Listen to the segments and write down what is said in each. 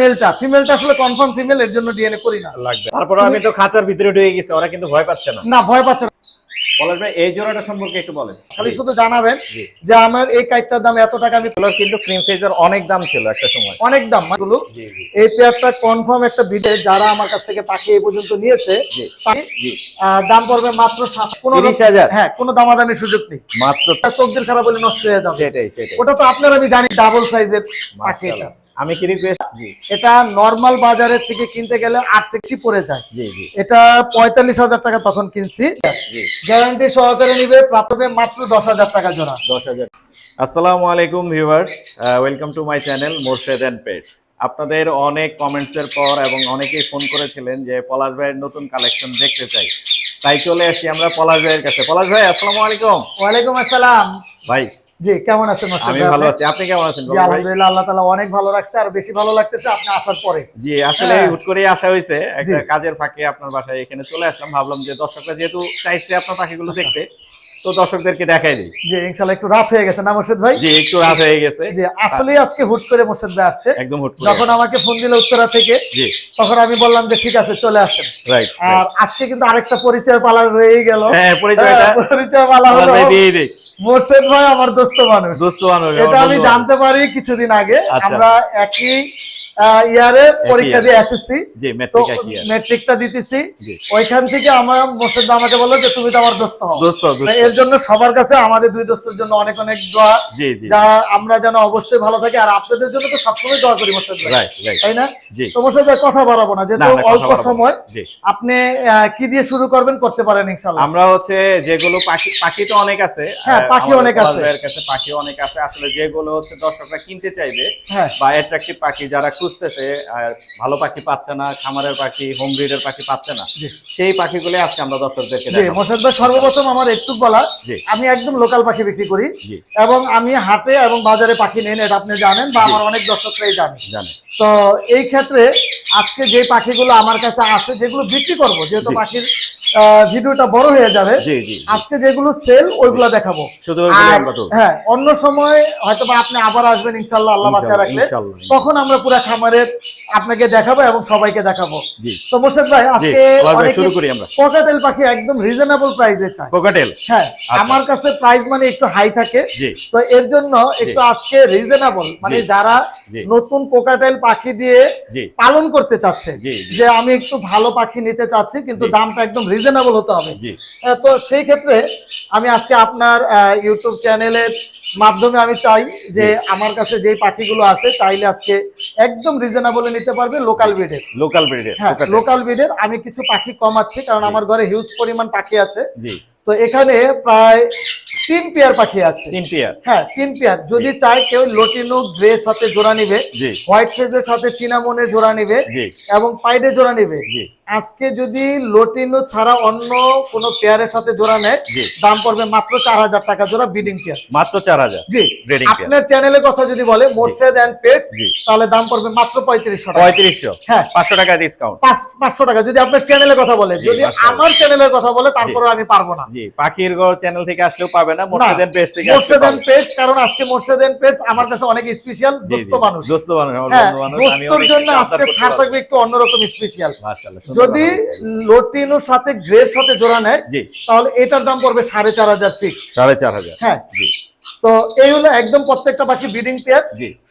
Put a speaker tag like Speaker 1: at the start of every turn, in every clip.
Speaker 1: মেলটা ফিমেলটা আসলে কনফার্ম ফিমেল এর জন্য ডিএনএ করি না।
Speaker 2: লাগবে। তারপরে আমি তো খাঁচার ভিতরে ঢুকে গেছি ওরা কিন্তু ভয় পাচ্ছে না।
Speaker 1: না ভয় পাচ্ছে না।
Speaker 2: ভাই এই জোড়াটা সম্পর্কে একটু বলেন।
Speaker 1: খালি শুধু জানাবেন যে আমার এই কাইটটার দাম এত টাকা আমি
Speaker 2: কিন্তু ক্রিম ফেজের অনেক দাম ছিল একটা সময়।
Speaker 1: অনেক দাম এই পেয়ারটা কনফার্ম একটা বিডে যারা আমার কাছ থেকে পাখি এই পর্যন্ত নিয়েছে দাম পড়বে মাত্র সাত কোনো
Speaker 2: 30,000
Speaker 1: হ্যাঁ কোনো দামাদামির সুযোগ নেই।
Speaker 2: মাত্র
Speaker 1: তার চোখদের খারাপ হলে নষ্ট হয়ে যাবে।
Speaker 2: সেটাই
Speaker 1: ওটা তো আপনার আমি জানি ডাবল সাইজের পাখি।
Speaker 2: আমি কি রিকোয়েস্ট জি।
Speaker 1: এটা নর্মাল বাজারের থেকে কিনতে গেলে আট থেকে পড়ে যায়।
Speaker 2: জি জি।
Speaker 1: এটা পঁয়তাল্লিশ হাজার টাকা তখন কিনছি। গ্যারান্টি সহকারে নিবে প্রাপ্ত হবে মাত্র দশ হাজার টাকা জোড়া।
Speaker 2: দশ হাজার। আসসালামু আলাইকুম viewers welcome to my channel Morshed and pets আপনাদের অনেক কমেন্টসের পর এবং অনেকেই ফোন করেছিলেন যে পলাশ ভাইয়ের নতুন কালেকশন দেখতে চাই। তাই চলে আসি আমরা পলাশ ভাইয়ের কাছে। পলাশ ভাই আসসালামু আলাইকুম।
Speaker 1: ওয়ালাইকুম আসসালাম।
Speaker 2: ভাই
Speaker 1: জি কেমন আছেন
Speaker 2: আমি ভালো আছি। আপনি কেমন আছেন?
Speaker 1: জি আলহামদুলিল্লাহ আল্লাহ তালা অনেক ভালো রাখছে আর বেশি ভালো লাগতেছে আপনি আসার পরে।
Speaker 2: জি আসলে
Speaker 1: হ্যাঁ।
Speaker 2: হুট করে আসা হয়েছে। একটা কাজের ফাঁকে আপনার বাসায় এখানে চলে আসলাম ভাবলাম যে দর্শকরা যেহেতু চাইছে আপনার পাখিগুলো। দেখতে তো দর্শকদেরকে দেখাই দিই
Speaker 1: জি ইনশাল্লাহ একটু রাত হয়ে গেছে না মোর্শেদ ভাই?
Speaker 2: জি একটু রাত হয়ে গেছে।
Speaker 1: জি আসলে আজকে হুট করে মোর্শেদ ভাই আসছে।
Speaker 2: একদম হুট করে।
Speaker 1: যখন আমাকে ফোন দিল উত্তরা থেকে
Speaker 2: জি।
Speaker 1: তখন আমি বললাম যে ঠিক আছে চলে আসেন।
Speaker 2: রাইট
Speaker 1: আর আজকে কিন্তু আরেকটা পরিচয় পালা রয়েই গেল।
Speaker 2: হ্যাঁ পরিচয়টা
Speaker 1: হ্যাঁ, পরিচয় পালা হলো মোর্শেদ ভাই আমার দোস্ত মানুষ।
Speaker 2: দোস্ত মানুষ,
Speaker 1: এটা আমি জানতে পারি কিছুদিন আগে।
Speaker 2: আচ্ছা।
Speaker 1: আমরা একই ইয়ারে পরীক্ষা দিয়ে তো দিতেছি। ওইখান থেকে আমার মোর্শেদ আমাকে বলল যে তুমি তো আমার দোস্ত এর জন্য সবার কাছে আমাদের দুই দোস্তের জন্য অনেক অনেক দোয়া। যা আমরা যেন অবশ্যই ভালো থাকি। আর আপনাদের জন্য তো সবসময় দোয়া করি মোর্শেদ ভাই। তাই না? তো মোর্শেদ ভাই কথা বাড়াবো না। যেহেতু অল্প সময় আপনি কি দিয়ে শুরু করবেন করতে পারেন ইনশাল্লাহ
Speaker 2: আমরা হচ্ছে যেগুলো পাখি পাখি তো অনেক আছে।
Speaker 1: হ্যাঁ, পাখি অনেক আছে।
Speaker 2: কাছে পাখি অনেক আছে। আসলে যেগুলো হচ্ছে দর্শকরা কিনতে চাইবে
Speaker 1: হ্যাঁ।
Speaker 2: বা অ্যাট্রাকটিভ পাখি যারা আহ, ভালো পাখি পাচ্ছে না খামারের পাখি হোম ব্রিডের পাখি পাচ্ছে না। সেই পাখিগুলো আজকে আমরা দর্শকদেরকে
Speaker 1: জি
Speaker 2: দেখাবো।
Speaker 1: ভাই সর্বপ্রথম আমার একটু বলা আমি একদম লোকাল পাখি বিক্রি করি এবং আমি হাটে এবং বাজারে পাখি নেন এটা আপনি জানেন বা আমার অনেক দর্শকরাই জানেন
Speaker 2: জানেন
Speaker 1: তো এই ক্ষেত্রে আজকে যে পাখিগুলো আমার কাছে আছে যেগুলো বিক্রি করব যেহেতু পাখির ভিডিওটা বড় হয়ে যাবে আজকে যেগুলো সেল ওইগুলো দেখাবো। হ্যাঁ অন্য সময় হয়তো বা আপনি আবার আসবেন ইনশাল্লাহ আল্লাহ বাঁচা
Speaker 2: ইনশাল্লাহ,
Speaker 1: রাখলে। তখন আমরা পুরা খামারের আপনাকে দেখাবো এবং সবাইকে দেখাবো। তো ভাই আজকে
Speaker 2: পলাশ শুরু করি আমরা।
Speaker 1: পকেটেল পাখি একদম রিজনেবল প্রাইসে
Speaker 2: কোকাটেল
Speaker 1: হ্যাঁ আমার কাছে প্রাইস মানে একটু হাই থাকে। তো এর জন্য একটু আজকে রিজনেবল মানে যারা নতুন কোকাটেল পাখি দিয়ে পালন করতে চাচ্ছে। যে আমি একটু ভালো পাখি নিতে চাচ্ছি কিন্তু দামটা একদম রিজনেবল হতে হবে। তো সেই ক্ষেত্রে আমি আজকে আপনার ইউটিউব চ্যানেলের মাধ্যমে আমি চাই যে আমার কাছে যে পাখিগুলো আছে চাইলে আজকে একদম রিজনেবলে নিতে পারবে লোকাল ব্রিডের
Speaker 2: লোকাল ব্রিডের
Speaker 1: হ্যাঁ লোকাল ব্রিডের আমি কিছু পাখি কমাচ্ছি কারণ আমার ঘরে হিউজ পরিমাণ পাখি আছে।
Speaker 2: জি।
Speaker 1: তো এখানে প্রায় তিন পেয়ার পাখি আছে।
Speaker 2: তিন পেয়ার
Speaker 1: হ্যাঁ তিন পেয়ার যদি চায় কেউ লটিনো গ্রে সাথে জোড়া নিবে
Speaker 2: জি।
Speaker 1: হোয়াইট ফেজের সাথে চিনামনের জোড়া নিবে
Speaker 2: জি।
Speaker 1: এবং পাইডে জোড়া নিবে।
Speaker 2: জি।
Speaker 1: আজকে যদি লটিনো ছাড়া অন্য কোন পেয়ারের সাথে জোড়া নেয় দাম পড়বে মাত্র চার হাজার টাকা জোড়া বিডিং পেয়ার
Speaker 2: মাত্র চার হাজার
Speaker 1: জি আপনার চ্যানেলের কথা যদি বলে মোর্শেদ এন্ড পেটস। তাহলে দাম পড়বে মাত্র পঁয়ত্রিশশো টাকা।
Speaker 2: পঁয়ত্রিশশো।
Speaker 1: হ্যাঁ।
Speaker 2: পাঁচশো টাকা ডিসকাউন্ট
Speaker 1: পাঁচ পাঁচশো টাকা। যদি আপনার চ্যানেলের কথা বলে যদি আমার চ্যানেলের কথা বলে তারপরে আমি পারব না।
Speaker 2: জি পাখির গড় চ্যানেল থেকে আসলেও পাবে না মোর্শেদেন পেজ থেকে আসলেও
Speaker 1: মোর্শেদেন
Speaker 2: পাবে।
Speaker 1: পেজ কারণ আজকে মোর্শেদেন পেজ আমার কাছে অনেক স্পেশাল দোস্ত মানুষ।
Speaker 2: দোস্ত মানুষ আমার
Speaker 1: হ্যাঁ
Speaker 2: বন্ধু মানুষ আমি
Speaker 1: দোস্তর জন্য আজকে ছাড় থাকবে একটু অন্যরকম স্পেশাল
Speaker 2: মাশাআল্লাহ,
Speaker 1: যদি
Speaker 2: কথা
Speaker 1: সাথে গ্রেস সাথে জোড়া নেয় তাহলে এটার দাম পড়বে সাড়ে চার হাজার ফিক্স
Speaker 2: সাড়ে চার হাজার।
Speaker 1: হ্যাঁ।
Speaker 2: জি।
Speaker 1: তো এই হলো একদম প্রত্যেকটা পাখি ব্রিডিং পেয়ার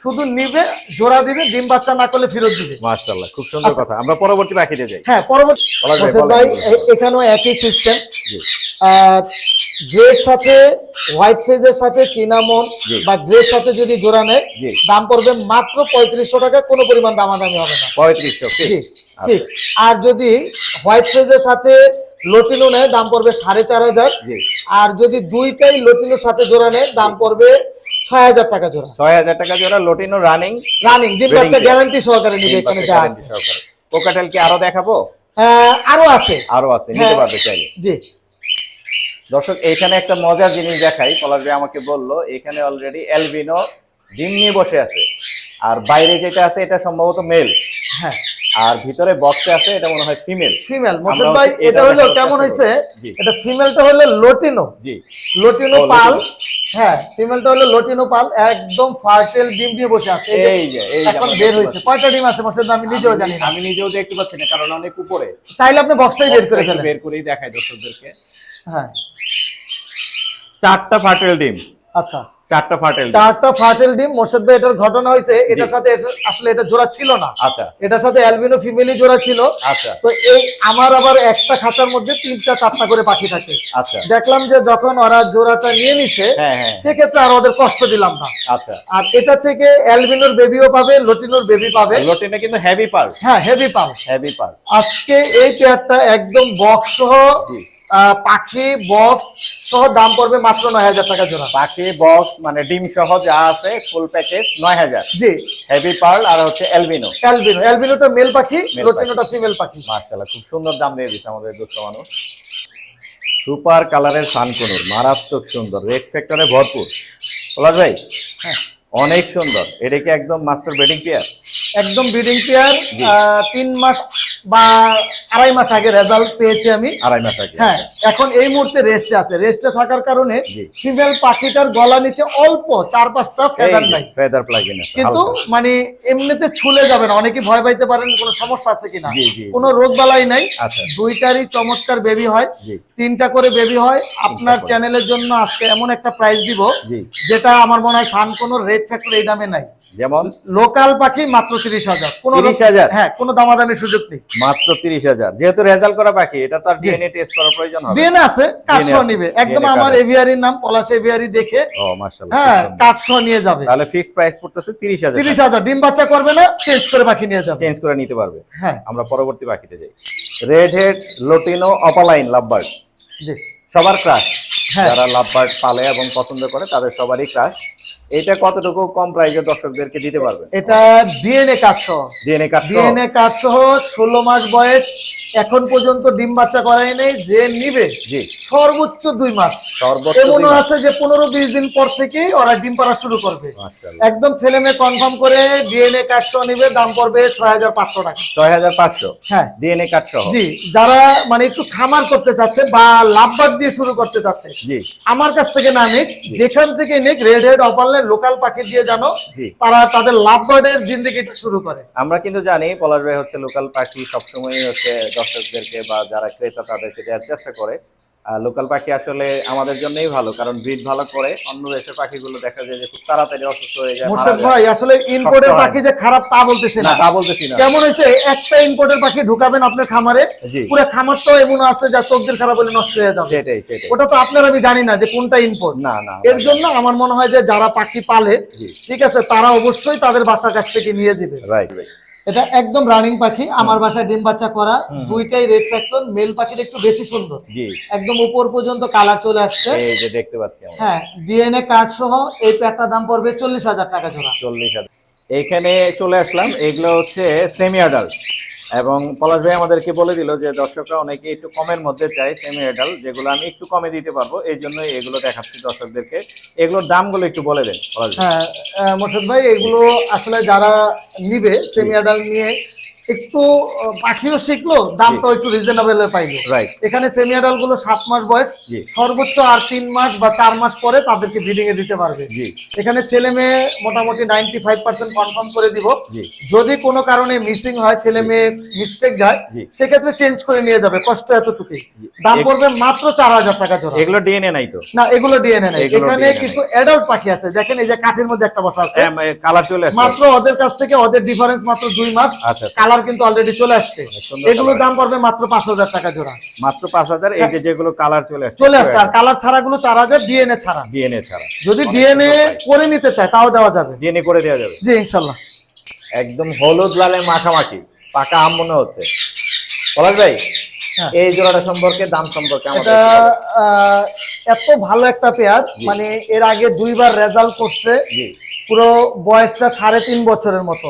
Speaker 1: শুধু নিবে জোড়া দিবে ডিম বাচ্চা না করলে ফেরত দিবে।
Speaker 2: মাশাআল্লাহ খুব সুন্দর
Speaker 1: আচ্ছা।
Speaker 2: কথা। আমরা পরবর্তী পাখিতে যাই।
Speaker 1: হ্যাঁ পরবর্তী
Speaker 2: পলাশ ভাই,
Speaker 1: এখানেও একই সিস্টেম
Speaker 2: জি।
Speaker 1: গ্রের সাথে হোয়াইট ফেজের সাথে চিনামন বা গ্রের সাথে যদি জোড়া নেয় দাম পড়বে মাত্র পঁয়ত্রিশশো টাকা কোনো পরিমাণ দামাদামি হবে না।
Speaker 2: পঁয়ত্রিশশো ঠিক।
Speaker 1: ঠিক। আর যদি হোয়াইট ফেজের সাথে লটিনো নেয় দাম পড়বে সাড়ে চার হাজার। আর যদি দুইটাই লটিনোর সাথে জোড়া নেয় দাম পড়বে ছয় হাজার টাকা জোড়া।
Speaker 2: ছয় হাজার টাকা জোড়া লটিনো রানিং
Speaker 1: রানিং ডিম বাচ্চা গ্যারান্টি সহকারে নিবে এখানে যা আছে।
Speaker 2: পোকাটেল কি আরও দেখাবো?
Speaker 1: আহ, আরও আছে।
Speaker 2: আরও আছে নিতে
Speaker 1: হ্যাঁ।
Speaker 2: পারবে চাইলে।
Speaker 1: জি।
Speaker 2: দর্শক এইখানে একটা মজার জিনিস দেখাই। পলাশ ভাই আমাকে বলল এখানে অলরেডি এলবিনো ডিম নিয়ে বসে আছে। আর বাইরে যেটা আছে এটা সম্ভবত মেল
Speaker 1: হ্যাঁ।
Speaker 2: আর ভিতরে বক্সে আছে এটা মনে হয় ফিমেল
Speaker 1: ফিমেল মোর্শেদ ভাই এটা হলো কেমন।
Speaker 2: জি।
Speaker 1: এটা ফিমেলটা হলো লোটিনো
Speaker 2: জি।
Speaker 1: লোটিনো পাল।
Speaker 2: লটিনো।
Speaker 1: হ্যাঁ ফিমেলটা হলো লোটিনো পাল। একদম ফার্টেল ডিম দিয়ে বসে আছে। এই যে
Speaker 2: এই যে
Speaker 1: এখন বের
Speaker 2: পাচ্ছি।
Speaker 1: কয়টা ডিম আছে ভাই? আমি নিজেও জানি না।
Speaker 2: আমি নিজেও দেখতে পাচ্ছি না কারণ অনেক উপরে।
Speaker 1: চাইলে আপনি বক্সটাই বের করে ফেলেন।
Speaker 2: বের করেই দেখাই দর্শকদেরকে।
Speaker 1: হ্যাঁ।
Speaker 2: চারটা ফাটেল ডিম।
Speaker 1: আচ্ছা।
Speaker 2: চারটা ফাটেল
Speaker 1: চারটা ফার্টেল ডিম। মোর্শেদ ভাই এটার ঘটনা হয়েছে এটার সাথে আসলে এটা জোড়া ছিল না।
Speaker 2: আচ্ছা।
Speaker 1: এটার সাথে অ্যালবিনো ফিমেলি জোড়া ছিল।
Speaker 2: আচ্ছা।
Speaker 1: তো এই আমার আবার একটা খাঁচার মধ্যে তিনটা চারটা করে পাখি থাকে।
Speaker 2: আচ্ছা।
Speaker 1: দেখলাম যে যখন ওরা জোড়াটা নিয়ে নিছে
Speaker 2: হ্যাঁ হ্যাঁ।
Speaker 1: সেক্ষেত্রে আর ওদের কষ্ট দিলাম না।
Speaker 2: আচ্ছা।
Speaker 1: আর এটা থেকে অ্যালবিনোর বেবিও পাবে লটিনোর বেবি পাবে।
Speaker 2: লোটিনে কিন্তু হেভি পার
Speaker 1: হ্যাঁ হেভি পাল
Speaker 2: হেভি পার
Speaker 1: আজকে এই পেয়ারটা একদম বক্স সহ পাখি বক্স সহ দাম পড়বে মাত্র নয় হাজার টাকা জোড়া।
Speaker 2: পাখি বক্স মানে ডিম সহ যা আছে ফুল প্যাকেজ নয় হাজার।
Speaker 1: জি।
Speaker 2: হেভি পার্ল আর হচ্ছে এলবিনো
Speaker 1: অ্যালবিনো অ্যালবিনোটা মেল পাখি। লটিনোটা ফিমেল পাখি।
Speaker 2: মার্শাল্লাহ খুব সুন্দর দাম দিয়ে দিচ্ছে আমাদের দুস্থ মানুষ। সুপার কালারের সানকুনুর মারাত্মক সুন্দর রেড ফ্যাক্টরে ভরপুর। পলাশ ভাই
Speaker 1: হ্যাঁ।
Speaker 2: অনেক সুন্দর এটা কি একদম মাস্টার বেডিং পেয়ার
Speaker 1: একদম ব্রিডিং পেয়ার তিন মাস বা আড়াই মাস আগে রেজাল্ট পেয়েছি আমি।
Speaker 2: আড়াই মাস আগে।
Speaker 1: হ্যাঁ এখন এই মুহূর্তে রেস্টে আছে। রেস্টে থাকার কারণে। ফিমেল পাখিটার গলা নিচে অল্প চার পাঁচটা ফেদার নাই।
Speaker 2: ফেদার প্লাগিন আছে
Speaker 1: কিন্তু মানে এমনিতে ছুলে যাবে না। অনেকে ভয় পাইতে পারেন কোনো সমস্যা আছে কিনা। কোনো রোগ বালাই নাই।
Speaker 2: আচ্ছা
Speaker 1: দুইটারই চমৎকার বেবি হয়। তিনটা করে বেবি হয়। আপনার চ্যানেলের জন্য আজকে এমন একটা প্রাইস দিব যেটা আমার মনে হয় খান কোনো রেড ফ্যাক্টর এই দামে নাই।
Speaker 2: যেমন
Speaker 1: লোকাল পাখি মাত্র তিরিশ হাজার। কোনো
Speaker 2: 30,000?
Speaker 1: হ্যাঁ কোনো দামাদামি সুযোগ নেই।
Speaker 2: মাত্র তিরিশ হাজার। যেহেতু রেজাল্ট করা বাকি এটা তো আর ডিএনএ টেস্ট করার প্রয়োজন হবে।
Speaker 1: ডিএনএ আছে কাঠসহ নিবে। একদম আমার এভিয়ারির নাম পলাশ এভিয়ারি দেখে।
Speaker 2: ও মার্শাল্লাহ
Speaker 1: হ্যাঁ কাঠসহ নিয়ে যাবে।
Speaker 2: তাহলে ফিক্সড প্রাইস পড়তেছে তিরিশ হাজার।
Speaker 1: তিরিশ হাজার। ডিম বাচ্চা করবে না চেঞ্জ করে পাখি নিয়ে যাবে।
Speaker 2: চেঞ্জ করে নিতে পারবে।
Speaker 1: হ্যাঁ।
Speaker 2: আমরা পরবর্তী বাকিতে যাই। Red head lutino opaline lovebird
Speaker 1: জি।
Speaker 2: সবার ক্রাশ
Speaker 1: হ্যাঁ।
Speaker 2: যারা লাভবার্ড পালে এবং পছন্দ করে তাদের সবারই ক্রাশ এটা কতটুকু কম প্রাইসে দর্শকদেরকে দিতে পারবে?
Speaker 1: এটা ডিএনএ কাঠসহ।
Speaker 2: ডিএনএ কাজ
Speaker 1: ডিএনএ কাজ সহ ষোলো মাস বয়স এখন পর্যন্ত ডিম বাচ্চা করাই নেই যে নিবে
Speaker 2: জি।
Speaker 1: সর্বোচ্চ দুই মাস।
Speaker 2: সর্বোচ্চ
Speaker 1: এমনও আছে যে পনেরো বিশ দিন পর থেকে ওরা ডিম পাড়া শুরু করবে। একদম ছেলে মেয়ে কনফার্ম করে ডিএনএ কার্ড সহ নিবে দাম পড়বে ছয় হাজার পাঁচশো টাকা।
Speaker 2: ছয় হাজার পাঁচশো?
Speaker 1: হ্যাঁ।
Speaker 2: ডিএনএ কার্ড সহ?
Speaker 1: জি যারা মানে একটু খামার করতে চাচ্ছে বা লাভবাদ দিয়ে শুরু করতে চাচ্ছে
Speaker 2: জি।
Speaker 1: আমার কাছ থেকে না নিক যেখান থেকে নিক রেড হেড অপারলে লোকাল পাখি দিয়ে জানো
Speaker 2: জি।
Speaker 1: তারা তাদের লাভবার্ডের জিন্দগিটা শুরু করে।
Speaker 2: আমরা কিন্তু জানি পলাশ ভাই হচ্ছে লোকাল পাখি সবসময় হচ্ছে দর্শকদেরকে বা যারা ক্রেতা তাদেরকে দেওয়ার চেষ্টা করে। লোকাল পাখি আসলে আমাদের জন্যই ভালো কারণ ব্রিড ভালো করে অন্য দেশের পাখিগুলো দেখা যায় যে খুব তাড়াতাড়ি অসুস্থ হয়ে যায়
Speaker 1: ভাই আসলে ইম্পোর্টের পাখি যে খারাপ তা বলতেছি
Speaker 2: না। তা বলতেছি না।
Speaker 1: কেমন হয়েছে? একটা ইম্পোর্টের পাখি ঢুকাবেন আপনার খামারে। পুরো খামার তো এমন আছে যা চোখদের খারাপ হলে নষ্ট হয়ে যাবে।
Speaker 2: সেটাই সেটাই।
Speaker 1: ওটা তো আপনার আমি জানি না যে কোনটা ইম্পোর্ট
Speaker 2: না না
Speaker 1: এর জন্য আমার মনে হয় যে যারা পাখি পালে ঠিক আছে তারা অবশ্যই তাদের বাসার কাছ থেকে নিয়ে দিবে
Speaker 2: রাইট
Speaker 1: এটা একদম রানিং পাখি আমার বাসায় ডিম বাচ্চা করা দুইটাই রেড ফ্যাক্টর মেল পাখিটা একটু বেশি সুন্দর। একদম উপর পর্যন্ত কালার চলে আসছে।
Speaker 2: এই যে দেখতে পাচ্ছি
Speaker 1: হ্যাঁ ডিএনএ কার্ড সহ এই প্যাটটা দাম পড়বে চল্লিশ হাজার টাকা জোড়া।
Speaker 2: চল্লিশ হাজার। এইখানে চলে আসলাম এগুলো হচ্ছে সেমি অ্যাডাল্ট এবং পলাশ ভাই আমাদেরকে বলে দিল যে দর্শকরা অনেকে একটু কমের মধ্যে চায় সেমি অ্যাডাল্ট যেগুলো আমি একটু কমে দিতে পারব। এই জন্য এগুলো দেখাচ্ছি দর্শকদেরকে। এগুলোর দামগুলো একটু বলে দেন পলাশ
Speaker 1: হ্যাঁ মোর্শেদ ভাই এগুলো আসলে যারা নিবে সেমি অ্যাডাল্ট নিয়ে একটু পাখিও শিখলো দামটাও একটু রিজনেবল পাইলো।
Speaker 2: রাইট
Speaker 1: এখানে সেমি অ্যাডাল্টগুলো সাত মাস বয়স। সর্বোচ্চ আর তিন মাস বা চার মাস পরে তাদেরকে ব্রিডিং এ দিতে পারবে।
Speaker 2: জি।
Speaker 1: এখানে ছেলে মেয়ে মোটামুটি নাইনটি ফাইভ পার্সেন্ট কনফার্ম করে দিব। যদি কোনো কারণে মিসিং হয় ছেলে মেয়ে মিস্টেক যায় সেক্ষেত্রে চেঞ্জ করে নিয়ে যাবে কষ্ট দাম পড়বে মাত্র চার হাজার টাকা জোড়া।
Speaker 2: এগুলো ডিএনএ নাই তো?
Speaker 1: না এগুলো ডিএনএ নেই।
Speaker 2: এগুলো
Speaker 1: এখানে কিছু অ্যাডাল্ট পাখি আছে দেখেন এই যে কাঠের মধ্যে একটা বসা আছে।
Speaker 2: কালার চলে আসছে।
Speaker 1: মাত্র ওদের কাছ থেকে ওদের ডিফারেন্স মাত্র দুই মাস।
Speaker 2: আচ্ছা, আচ্ছা।
Speaker 1: কালার কিন্তু অলরেডি চলে আসছে। এগুলোর দাম পড়বে মাত্র পাঁচ হাজার টাকা জোড়া।
Speaker 2: মাত্র পাঁচ হাজার এই যে যেগুলো কালার চলে আসছে।
Speaker 1: চলে আসছে আর কালার ছাড়া গুলো চার হাজার ডিএনএ ছাড়া।
Speaker 2: ডিএনএ ছাড়া।
Speaker 1: যদি ডিএনএ করে নিতে চায় তাও দেওয়া যাবে।
Speaker 2: ডিএনএ করে দেওয়া যাবে।
Speaker 1: জি ইনশাল্লাহ।
Speaker 2: একদম হলুদ লালে মাখামাখি। পাকা আম মনে হচ্ছে। পলাশ ভাই
Speaker 1: হ্যাঁ।
Speaker 2: এই জোড়াটা সম্পর্কে দাম সম্পর্কে আমাদের
Speaker 1: এত ভালো একটা পেয়ার মানে এর আগে দুইবার রেজাল্ট করছে। পুরো বয়সটা সাড়ে তিন বছরের মতো।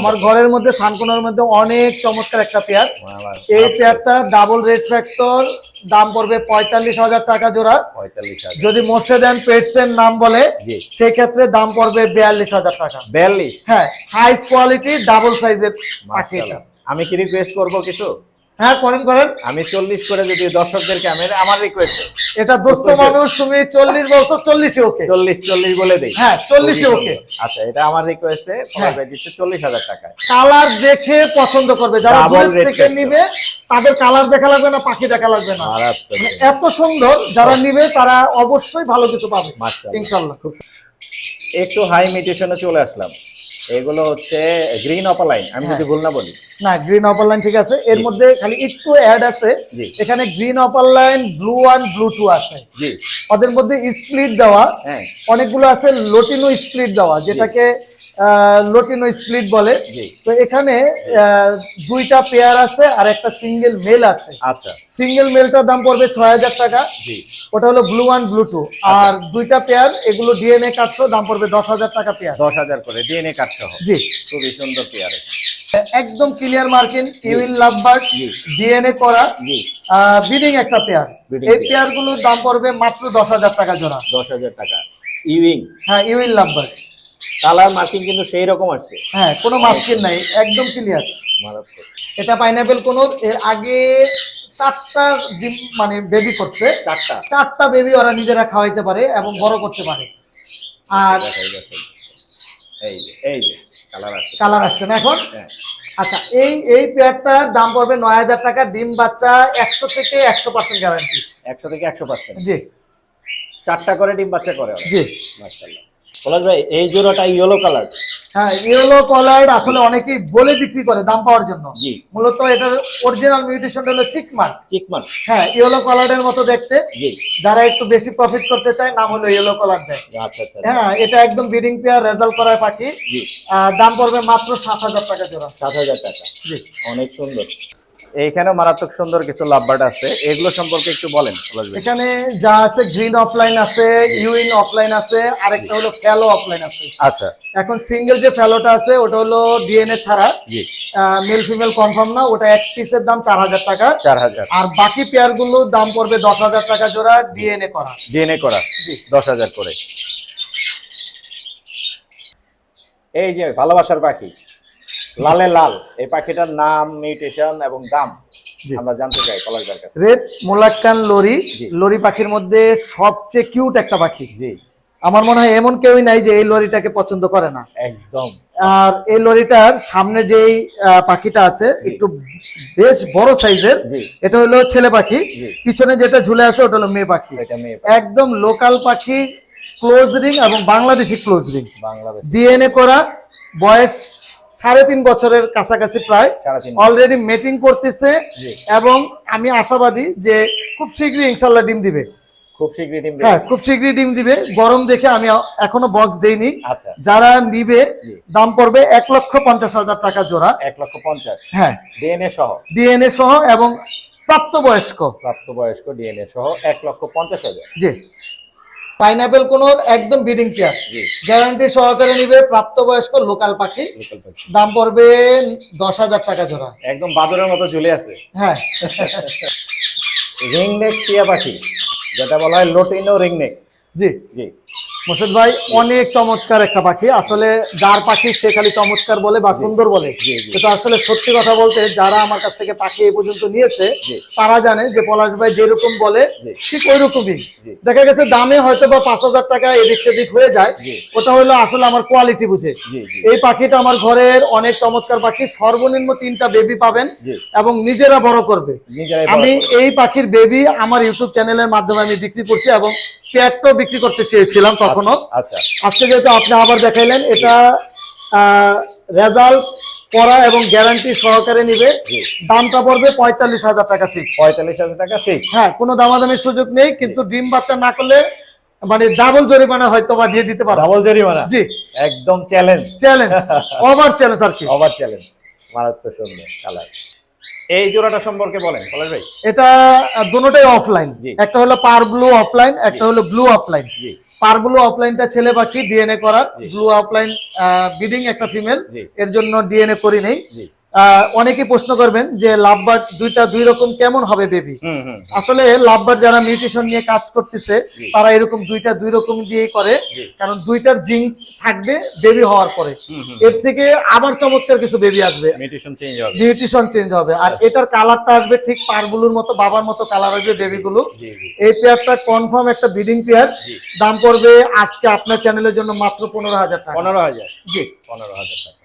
Speaker 1: আমার ঘরের মধ্যে সানকোনার মধ্যে অনেক চমৎকার একটা পেয়ার। এই পেয়ারটা ডাবল রেড ফ্যাক্টর দাম পড়বে পঁয়তাল্লিশ হাজার টাকা জোড়া। যদি মোর্শেদ অ্যান্ড পেটসের নাম বলে
Speaker 2: জি।
Speaker 1: সেই ক্ষেত্রে দাম পড়বে বিয়াল্লিশ হাজার টাকা।
Speaker 2: বিয়াল্লিশ?
Speaker 1: হ্যাঁ হাই কোয়ালিটি ডাবল সাইজের পাখি।
Speaker 2: আমি কি রিকোয়েস্ট করব কিছু?
Speaker 1: হ্যাঁ করেন করেন।
Speaker 2: আমি চল্লিশ করে যদি দর্শকদেরকে আমি আমার রিকোয়েস্ট
Speaker 1: এটা দোস্ত মানুষ তুমি চল্লিশ বছর চল্লিশে ওকে
Speaker 2: চল্লিশ চল্লিশ বলে দিই।
Speaker 1: হ্যাঁ, 40
Speaker 2: খুবই
Speaker 1: ওকে।
Speaker 2: আচ্ছা এটা আমার রিকোয়েস্টে
Speaker 1: হ্যাঁ।
Speaker 2: দিচ্ছে চল্লিশ হাজার টাকায়।
Speaker 1: কালার দেখে পছন্দ করবে। যারা থেকে। নিবে তাদের কালার দেখা লাগবে না পাখি দেখা লাগবে না। মানে এত সুন্দর যারা নিবে তারা অবশ্যই ভালো কিছু পাবে। ইনশাল্লাহ
Speaker 2: খুব একটু হাই মিউটেশনে চলে আসলাম। এগুলো হচ্ছে গ্রিন অপালাইন আমি
Speaker 1: হ্যাঁ।
Speaker 2: যদি ভুল না বলি।
Speaker 1: না গ্রিন অপারলাইন ঠিক আছে। এর মধ্যে খালি একটু অ্যাড আছে। এখানে green opaline blue one blue two আছে।
Speaker 2: জি।
Speaker 1: ওদের মধ্যে স্প্লিট দেওয়া।
Speaker 2: হ্যাঁ।
Speaker 1: অনেকগুলো আছে লোটিনো স্প্লিট দেওয়া যেটাকে লোটিনো স্প্লিট বলে। তো এখানে দুইটা পেয়ার আছে আর একটা সিঙ্গেল মেল আছে।
Speaker 2: আচ্ছা।
Speaker 1: সিঙ্গেল মেলটার দাম পড়বে ছয় হাজার টাকা।
Speaker 2: জি।
Speaker 1: ওটা হলো ব্লু ওয়ান ব্লু টু আর দুইটা পেয়ার এগুলো ডিএনএ কাটছো দাম পড়বে দশ হাজার টাকা পেয়ার
Speaker 2: দশ হাজার করে ডিএনএ হবে
Speaker 1: জি।
Speaker 2: খুবই সুন্দর পেয়ার
Speaker 1: একদম ক্লিয়ার মার্কিন ইউইল লাভবার্ড। ডিএনএ করা। বিডিং একটা পেয়ার এই। পেয়ারগুলোর দাম পড়বে মাত্র দশ হাজার টাকা জোড়া।
Speaker 2: দশ হাজার টাকা। ইউইং
Speaker 1: হ্যাঁ ইউইল লাভবার্ড
Speaker 2: কালার মার্কিং কিন্তু সেই রকম আসছে।
Speaker 1: হ্যাঁ কোনো মাস্কিন নাই একদম ক্লিয়ার
Speaker 2: মারাত্মক।
Speaker 1: এটা পাইনাপেল কোনোর এর আগে চারটা ডিম মানে বেবি করছে।
Speaker 2: চারটা।
Speaker 1: চারটা বেবি ওরা নিজেরা খাওয়াইতে পারে এবং বড় করতে পারে। আর
Speaker 2: এই যে এই যে কালার আসছে।
Speaker 1: কালার আসছে না এখন?
Speaker 2: হ্যাঁ।
Speaker 1: আচ্ছা এই এই পেয়ারটার দাম পড়বে নয় হাজার টাকা ডিম বাচ্চা একশো থেকে একশো পার্সেন্ট গ্যারান্টি
Speaker 2: একশো থেকে একশো পার্সেন্ট
Speaker 1: জি।
Speaker 2: চারটা করে ডিম বাচ্চা করে
Speaker 1: জি।
Speaker 2: মাশাআল্লাহ। পলাশ ভাই এই জোড়াটা ইয়েলো কালার
Speaker 1: হ্যাঁ ইয়েলো কলার আসলে অনেকেই বলে বিক্রি করে দাম পাওয়ার জন্য। মূলত এটার অরিজিনাল মিউটেশনটা হলো চিকমার্ক হ্যাঁ ইয়েলো কলারের মতো দেখতে। যারা একটু বেশি প্রফিট করতে চায় নাম হলো ইয়েলো কলার দেয়।
Speaker 2: আচ্ছা আচ্ছা
Speaker 1: হ্যাঁ এটা একদম ব্রিডিং পেয়ার রেজাল্ট করার পাখি। দাম পড়বে মাত্র সাত হাজার টাকা জোড়া।
Speaker 2: সাত হাজার টাকা।
Speaker 1: জি।
Speaker 2: অনেক সুন্দর। এইখানেও মারাত্মক সুন্দর কিছু লাভবার্ড আছে। এগুলো সম্পর্কে একটু বলেন
Speaker 1: এখানে যা আছে গ্রিন অফলাইন আছে ইউইন অফলাইন আছে আরেকটা হলো ফ্যালো অফলাইন আছে।
Speaker 2: আচ্ছা।
Speaker 1: এখন সিঙ্গেল যে ফ্যালোটা আছে ওটা হলো ডিএনএ ছাড়া।
Speaker 2: জি।
Speaker 1: মেল ফিমেল কনফার্ম না ওটা এক পিসের দাম চার হাজার টাকা।
Speaker 2: চার হাজার।
Speaker 1: আর বাকি পেয়ারগুলোর দাম পড়বে দশ হাজার টাকা জোড়া ডিএনএ করা।
Speaker 2: ডিএনএ করা
Speaker 1: জি।
Speaker 2: দশ হাজার করে। এই যে ভালোবাসার পাখি। লালে লাল। এই পাখিটার নাম মিউটেশন এবং দাম। আমরা জানতে চাই পলাশদার কাছে।
Speaker 1: Red মোলাক্কান lorry. লরি পাখির মধ্যে সবচেয়ে কিউট একটা পাখি।
Speaker 2: জি।
Speaker 1: আমার মনে হয় এমন কেউই নাই যে এই লরিটাকে পছন্দ করে না।
Speaker 2: একদম।
Speaker 1: আর এই লরিটার সামনে যেই পাখিটা আছে একটু বেশ বড় সাইজের এটা হলো ছেলে পাখি। পিছনে যেটা ঝুলে আছে ওটা হলো মেয়ে পাখি। একদম লোকাল পাখি ক্লোজ রিং এবং Bangladeshi close ring.
Speaker 2: Bangladesh.
Speaker 1: DNA করা বয়স সাড়ে তিন বছরের কাছাকাছি প্রায় অলরেডি মেটিং করতেছে এবং আমি আশাবাদী যে খুব শীঘ্রই ইনশাল্লাহ ডিম দিবে।
Speaker 2: খুব শীঘ্রই ডিম
Speaker 1: হ্যাঁ খুব শীঘ্রই ডিম দিবে। গরম দেখে আমি এখনও বক্স দেইনি।
Speaker 2: আচ্ছা।
Speaker 1: যারা নিবে দাম পড়বে এক লক্ষ পঞ্চাশ হাজার টাকা জোড়া।
Speaker 2: এক লক্ষ পঞ্চাশ।
Speaker 1: হ্যাঁ।
Speaker 2: ডিএনএ সহ?
Speaker 1: ডিএনএ সহ এবং প্রাপ্তবয়স্ক।
Speaker 2: প্রাপ্তবয়স্ক ডিএনএ সহ এক লক্ষ পঞ্চাশ হাজার।
Speaker 1: জি। পাইনাপেল কোন একদম ব্রিডিং চেয়ার
Speaker 2: জি
Speaker 1: গ্যারান্টি সহকারে নিবে প্রাপ্তবয়স্ক লোকাল পাখি।
Speaker 2: লোকাল পাখি।
Speaker 1: দাম পড়বে দশ হাজার টাকা জোড়া।
Speaker 2: একদম বাদরের মতো চলে আছে।
Speaker 1: হ্যাঁ।
Speaker 2: রিংনেক টিয়া পাখি যেটা বলা হয় লোটিনো রিংনেক।
Speaker 1: জি।
Speaker 2: জি।
Speaker 1: মোর্শেদ ভাই অনেক চমৎকার একটা পাখি। আসলে যার পাখি সে খালি চমৎকার বলে বা সুন্দর বলে। কিন্তু আসলে সত্যি কথা বলতে যারা আমার কাছ থেকে পাখি এই পর্যন্ত নিয়েছে তারা জানে যে পলাশ ভাই যেরকম বলে ঠিক ওই রকমই দেখা গেছে দামে হয়তো বা পাঁচ হাজার টাকা এদিক সেদিক হয়ে যায়। ওটা হলো আসলে আমার কোয়ালিটি বুঝে। এই পাখিটা আমার ঘরের অনেক চমৎকার পাখি। সর্বনিম্ন তিনটা বেবি পাবেন এবং নিজেরা বড় করবে। আমি এই পাখির বেবি আমার ইউটিউব চ্যানেলের মাধ্যমে আমি বিক্রি করছি এবং পেয়ারটাও বিক্রি করতে চেয়েছিলাম তখনও
Speaker 2: আচ্ছা।
Speaker 1: আজকে যেহেতু আপনি আবার দেখাইলেন এটা রেজাল্ট করা এবং গ্যারান্টি সহকারে নিবে। দামটা পড়বে পঁয়তাল্লিশ হাজার টাকা ফিক্স
Speaker 2: পঁয়তাল্লিশ হাজার টাকা ফিক্স
Speaker 1: হ্যাঁ কোনো দামাদামির সুযোগ নেই কিন্তু ডিম বাচ্চা না করলে মানে ডাবল জরিমানা হয়তো বা দিয়ে দিতে পারব।
Speaker 2: ডাবল জরিমানা?
Speaker 1: জি।
Speaker 2: একদম চ্যালেঞ্জ
Speaker 1: চ্যালেঞ্জ ওভার চ্যালেঞ্জ আর কি।
Speaker 2: ওভার চ্যালেঞ্জ মারাত্মক সুন্দর কালার এই জোড়াটা সম্পর্কে বলেন পলাশ ভাই।
Speaker 1: এটা দুটোটাই অফলাইন একটা হলো পার ব্লু অফলাইন একটা হলো ব্লু অফলাইন পার ব্লু অফলাইনটা ছেলে পাখি ডিএনএ
Speaker 2: করার।
Speaker 1: ব্লু অফলাইন ব্রিডিং একটা ফিমেল এর জন্য ডিএনএ করি নেই। অনেকেই প্রশ্ন করবেন যে লাভবার দুইটা দুই রকম কেমন হবে বেবি আসলে লাভবার যারা মিউটেশন নিয়ে কাজ করতেছে তারা এরকম দুইটা দুই রকম দিয়ে করে কারণ দুইটার জিঙ্ক থাকবে বেবি হওয়ার পরে। এর থেকে আবার চমৎকার কিছু বেবি আসবে।
Speaker 2: মিউটেশন চেঞ্জ হবে।
Speaker 1: নিউট্রিশন চেঞ্জ হবে। আর এটার কালারটা আসবে ঠিক পারগুলোর মতো বাবার মতো কালার আসবে বেবিগুলো এই পেয়ারটা কনফার্ম একটা ব্রিডিং পেয়ার দাম পড়বে আজকে আপনার চ্যানেলের জন্য মাত্র পনেরো হাজার টাকা।
Speaker 2: পনেরো হাজার।
Speaker 1: জি।
Speaker 2: পনেরো হাজার টাকা।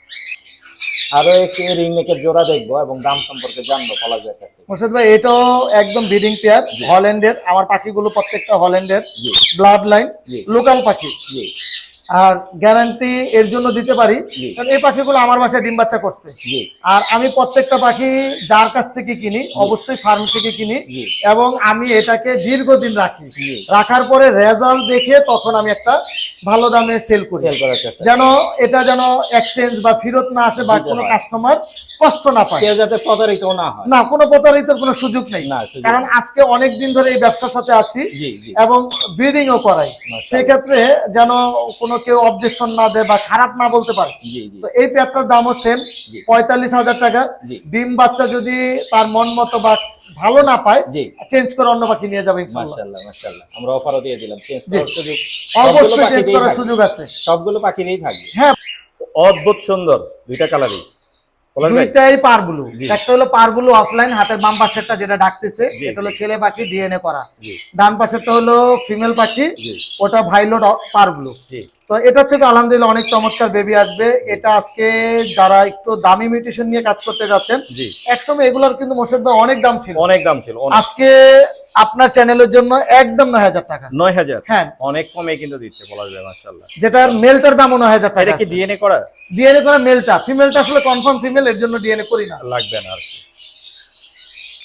Speaker 2: আরও একটি রিং নেকের জোড়া দেখব এবং দাম সম্পর্কে জানব পলাশের কাছে
Speaker 1: মোর্শেদ ভাই এটাও একদম ব্রিডিং পেয়ার হল্যান্ডের আমার পাখিগুলো প্রত্যেকটা হল্যান্ডের ব্লাড লাইন লোকাল পাখি। আর গ্যারান্টি এর জন্য দিতে পারি। কারণ এই পাখিগুলো আমার বাসায় ডিম বাচ্চা করছে। আর আমি প্রত্যেকটা পাখি যার কাছ থেকে কিনি অবশ্যই ফার্ম থেকে কিনি এবং আমি এটাকে দীর্ঘদিন রাখি। রাখার পরে রেজাল্ট দেখে তখন আমি একটা ভালো দামে সেল করি। যেন এটা যেন এক্সচেঞ্জ বা ফেরত না আসে বা কোনো কাস্টমার কষ্ট না পায়।
Speaker 2: যাতে প্রতারিত না হয়।
Speaker 1: না কোনো প্রতারিত কোনো সুযোগ নেই।
Speaker 2: না,
Speaker 1: কারণ আজকে অনেক দিন ধরে এই ব্যবসার সাথে আছি এবং ব্রিডিংও করাই। সেক্ষেত্রে যেন কোনো কেউ অবজেকশন না দেয় বা খারাপ না বলতে পারে। তো এই পেয়ারটার দামও সেম পঁয়তাল্লিশ হাজার টাকা। ডিম বাচ্চা যদি তার মন মতো বা ভালো না পায় চেঞ্জ করে অন্য পাখি নিয়ে যাবে ইনশাল্লাহ।
Speaker 2: মাশাআল্লাহ মাশাআল্লাহ। আমরা অফারও দিয়ে দিলাম চেঞ্জ করার সুযোগ।
Speaker 1: অবশ্যই চেঞ্জ করার সুযোগ আছে।
Speaker 2: সবগুলো পাখি নিয়েই থাকবে।
Speaker 1: হ্যাঁ।
Speaker 2: অদ্ভুত সুন্দর দুইটা কালারই
Speaker 1: দুইটাই পারগুলো
Speaker 2: জি।
Speaker 1: একটা হলো পারগুলো অফলাইন হাতের বাম পাশেরটা যেটা ডাকতেছে এটা হলো ছেলে পাখি ডিএনএ করা। ডান পাশেরটা হলো ফিমেল পাখি ওটা ভাইলোট পারগুলো
Speaker 2: জি।
Speaker 1: তো এটা থেকে আলহামদুলিল্লাহ অনেক চমৎকার বেবি আসবে। এটা আজকে যারা একটু দামি মিউটেশন নিয়ে কাজ করতে যাচ্ছেন একসময় এগুলোর কিন্তু মোর্শেদ ভাই অনেক দাম ছিল।
Speaker 2: অনেক দাম ছিল
Speaker 1: আজকে আপনার চ্যানেলের জন্য একদম নয় হাজার টাকা।
Speaker 2: নয় হাজার?
Speaker 1: হ্যাঁ।
Speaker 2: অনেক কমে কিন্তু দিচ্ছে পলাশ ভাই মাশাআল্লাহ।
Speaker 1: যেটার মেলটার দামও নয় হাজার টাকা
Speaker 2: এটা কি ডিএনএ করা?
Speaker 1: ডিএনএ করা মেলটা ফিমেলটা আসলে কনফার্ম ফিমেল এর জন্য ডিএনএ করি না।
Speaker 2: লাগবে না আর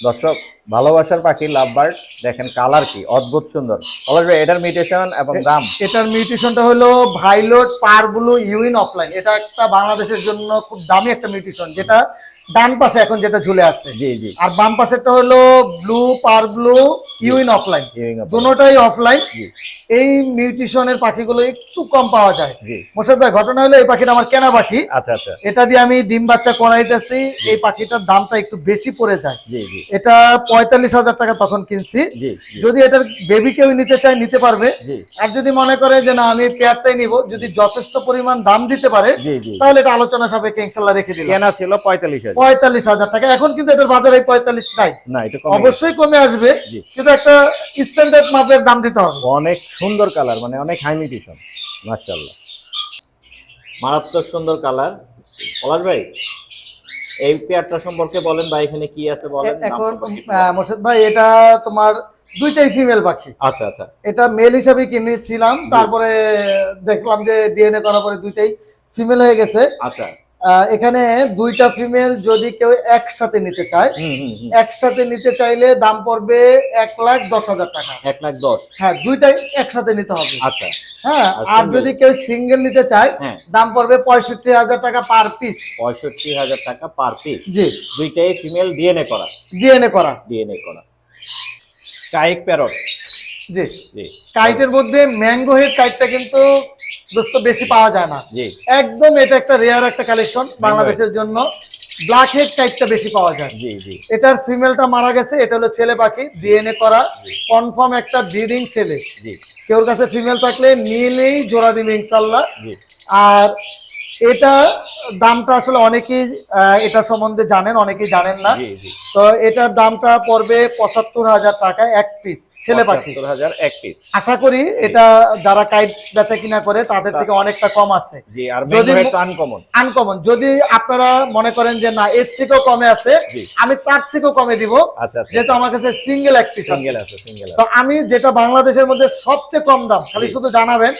Speaker 2: দর্শক ভালোবাসার পাখি লাভ বার্ড দেখেন কালার কি অদ্ভুত সুন্দর। ভাই এটার মিউটেশন এবং দাম?
Speaker 1: এটার মিউটেশনটা হলো ভাইলোট পার ব্লু ইউইন অফলাইন এটা একটা বাংলাদেশের জন্য খুব দামি একটা মিউটেশন যেটা ডান পাশে এখন যেটা ঝুলে আসছে
Speaker 2: জি জি।
Speaker 1: আর বাম পাশেরটা হলো ব্লু পার ব্লু ইউইন অফলাইন দুটোটাই অফলাইন
Speaker 2: জি।
Speaker 1: এই মিউটেশনের পাখিগুলো একটু কম পাওয়া যায়। মোশাদ ভাই ঘটনা হলো এই পাখিটা আমার কেনা পাখি।
Speaker 2: আচ্ছা আচ্ছা।
Speaker 1: এটা দিয়ে আমি ডিম বাচ্চা করাইতেছি। এই পাখিটার দামটা একটু বেশি পড়ে যায়।
Speaker 2: জি জি।
Speaker 1: এটা পঁয়তাল্লিশ হাজার টাকা তখন কিনছি। যদি এটার বেবি কেউ নিতে চায় নিতে পারবে। আর যদি মনে করে যে না আমি পেয়ারটাই নিব যদি যথেষ্ট পরিমাণ দাম দিতে পারে তাহলে এটা আলোচনা সাপেক্ষে ইনশাল্লাহ রেখে দিলাম।
Speaker 2: কেনা ছিল পঁয়তাল্লিশ
Speaker 1: পঁয়তাল্লিশ হাজার টাকা। এখন কিন্তু এটার বাজারে পঁয়তাল্লিশ নাই।
Speaker 2: না এটা
Speaker 1: অবশ্যই কমে আসবে কিন্তু একটা স্ট্যান্ডার্ড মাপের দাম দিতে হবে।
Speaker 2: অনেক সুন্দর কালার মানে অনেক হাই মিউটেশন মাশাআল্লাহ। মারাত্মক সুন্দর কালার। পলাশ ভাই এই পেয়ারটা সম্পর্কে বলেন বা এখানে কি আছে বলেন?
Speaker 1: এখন মোর্শেদ ভাই এটা তোমার দুইটাই ফিমেল পাখি।
Speaker 2: আচ্ছা আচ্ছা।
Speaker 1: এটা মেল হিসাবে কিনেছিলাম তারপরে দেখলাম যে ডিএনএ করার পরে দুইটাই ফিমেল হয়ে গেছে।
Speaker 2: আচ্ছা।
Speaker 1: এখানে দুইটা ফিমেল যদি কেউ একসাথে নিতে চায় একসাথে নিতে চাইলে দাম পড়বে এক লাখ দশ হাজার টাকা।
Speaker 2: এক লাখ দশ।
Speaker 1: হ্যাঁ দুইটাই একসাথে নিতে হবে।
Speaker 2: আচ্ছা।
Speaker 1: হ্যাঁ
Speaker 2: আর
Speaker 1: আর যদি কেউ সিঙ্গেল নিতে চায়
Speaker 2: হ্যাঁ।
Speaker 1: দাম পড়বে পঁয়ষট্টি হাজার টাকা পার পিস
Speaker 2: পঁয়ষট্টি হাজার টাকা পার পিস
Speaker 1: জি।
Speaker 2: দুইটাই ফিমেল ডিএনএ করা।
Speaker 1: ডিএনএ করা।
Speaker 2: ডিএনএ করা। Caique parrot.
Speaker 1: জি।
Speaker 2: জি।
Speaker 1: কাইটের মধ্যে ম্যাঙ্গো হেড কাইটটা কিন্তু দোস্ত বেশি পাওয়া যায় না। একদম এটা একটা রেয়ার একটা কালেকশন বাংলাদেশের জন্য। ব্ল্যাক হেড কাইটটা বেশি পাওয়া যায়।
Speaker 2: জি জি।
Speaker 1: এটার ফিমেলটা মারা গেছে এটা হলো ছেলে পাখি ডিএনএ করা। কনফার্ম একটা ব্রিডিং ছেলে।
Speaker 2: জি।
Speaker 1: কেউর কাছে ফিমেল থাকলে নিলেই জোড়া দিবে ইনশাল্লাহ
Speaker 2: জি।
Speaker 1: আর এটা দামটা আসলে অনেকেই এটা সম্বন্ধে জানেন অনেকেই জানেন না। তো এটার দামটা পড়বে পঁচাত্তর হাজার টাকা এক পিস ছেলে পাখি। আশা করি এটা যারা কাইট বেচা কিনা করে তাদের থেকে অনেকটা কম আছে।
Speaker 2: আনকমন
Speaker 1: যদি আপনারা মনে করেন যে না এর থেকেও কমে আছে আমি তার থেকেও কমে দিব।
Speaker 2: আচ্ছা আচ্ছা।
Speaker 1: যেহেতু আমার কাছে সিঙ্গেল এক পিস
Speaker 2: সিঙ্গেল আছে। সিঙ্গেল
Speaker 1: তো আমি যেটা বাংলাদেশের মধ্যে সবচেয়ে কম দাম খালি শুধু জানাবেন